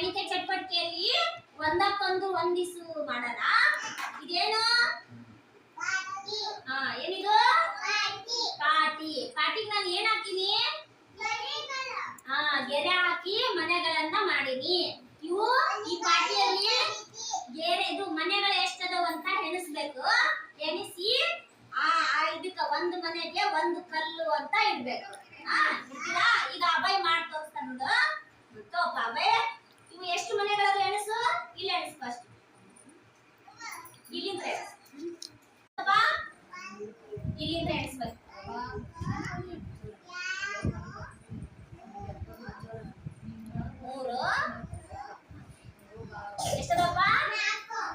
ಗಣಿತ ಚಟುವಟಿಕೆಯಲ್ಲಿ ಒಂದಕ್ಕೊಂದು ಹೊಂದಿಸು ಮಾಡೋಣ ಇದೇನು? ಹಾ ಏನಿದು? ಪಾಟಿ. ಪಾಟಿಗೆ ನಾನು ಏನ್ ಹಾಕಿನಿ ಹಾ ಗೆರೆ ಹಾಕಿ ಮನೆಗಳನ್ನ ಮಾಡೀನಿ ಇವು ಈ ಪಾಟಿಯಲ್ಲಿ ಗೆರೆ, ಇದು ಮನೆಗಳು ಎಷ್ಟದವ ಅಂತ ಎಣಿಸ್ಬೇಕು. ಎಣಿಸಿ, ಆ ಇದಕ್ಕ ಒಂದು ಮನೆಗೆ ಒಂದು ಕಲ್ಲು ಅಂತ ಇಡ್ಬೇಕು. ಹಾ ಈಗ ಅಬಾಯ್ ಮಾಡಿ ತೋರಿಸ್ತಾನ ನೋಡು ತೋಪ ಅಭಯ್ ಇವು ಎಷ್ಟು ಮನೆಗಳದು ಎಣಿಸು ಇಲ್ಲಿ ಎಣಿಸು ಫಸ್ಟ್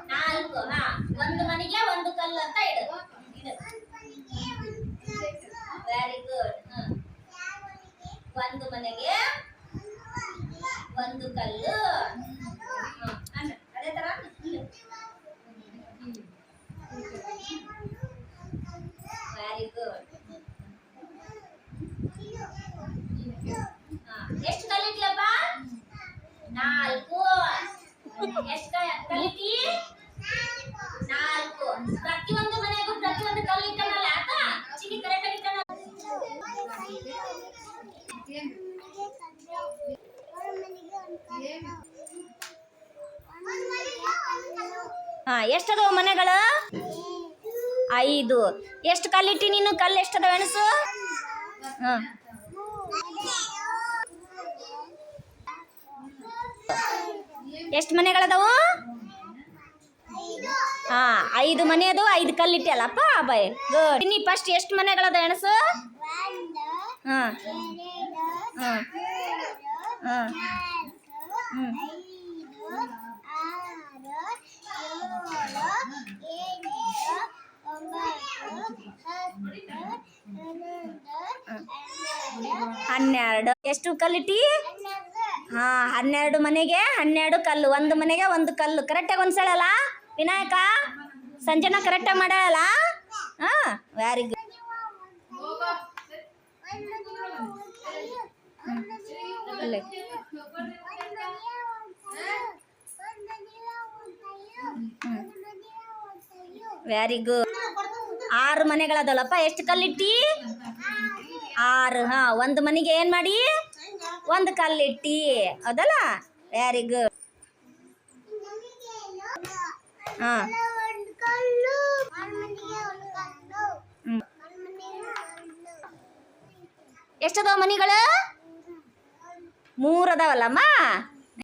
ನಾಲ್ಕು ಹಾ ಒಂದು ಮನೆಗೆ ಒಂದು ಕಲ್ಲು ಅಂತ ಇಡು ವೆರಿ ಗುಡ್ ಒಂದು ಮನೆಗೆ ಒಂದು ಕಲ್ಲು ಹ, ಅನ್ನ- ಅದೇ ತರ ವೆರಿ ಗುಡ್ ಎಷ್ಟು ಕಲಿತ್ಲಪ್ಪ ನಾಲ್ಕು. ಎಷ್ಟು ಕಲಿತಿ? ನಾಲ್ಕು. ಪ್ರತಿಯೊಂದು ಮನೆಗೂ ಪ್ರತಿಯೊಂದು ಕಲಿತಾನಲ್ಲ ಆತ? ಚಿನಿ ಕರೆಕ್ಟ್ ಕಲಿತಾನ. ಹಾ, ಎಷ್ಟದವ ಮನೆಗಳು? ಐದು. ಎಷ್ಟು ಕಲ್ಲಿಟ್ಟಿ ನೀನು? ಕಲ್ಲು ಎಷ್ಟದ ಮೆಣಸು ಹಾ ಎಷ್ಟು ಮನೆಗಳದಾವು? ಹಾ, ಐದು ಮನೆ ಅದು, ಐದು ಕಲ್ಲು ಅಲ್ಲಪ್ಪ ಬಾಯ್ ಗುಡ್ ಇನ್ನಿ ಫಸ್ಟ್ ಎಷ್ಟು ಮನೆಗಳದ ಎಣಸು ಹಾ ಹಾ ಹಾ ಹ್ಞೂ ಹನ್ನೆರಡು. ಎಷ್ಟು ಕಲ್ಲಿಟ್ಟಿ? ಹಾ, ಹನ್ನೆರಡು ಮನೆಗೆ ಹನ್ನೆರಡು ಕಲ್ಲು, ಒಂದು ಮನೆಗೆ ಒಂದು ಕಲ್ಲು. ಕರೆಕ್ಟಾಗಿ ಒಂದ್ಸಳಲ್ಲ ವಿನಾಯಕ, ಸಂಜನಾ ಕರೆಕ್ಟಾಗಿ ಮಾಡಲ್ಲ ಹಾ ವೆರಿ ಗುಡ್ ಗುಡ್ ಆರು ಮನೆಗಳದಲ್ಲಪ್ಪ, ಎಷ್ಟು ಕಲ್ಲಿಟ್ಟಿ? ಆರು. ಹಾ, ಒಂದು ಮನೆಗೆ ಏನು ಮಾಡಿ? ಒಂದು ಕಲ್ಲಿಟ್ಟಿ. ಅದಲ್ಲ ವೆರಿ ಗುಡ್. ಎಷ್ಟದಾವ ಮನಿಗಳು? ಮೂರು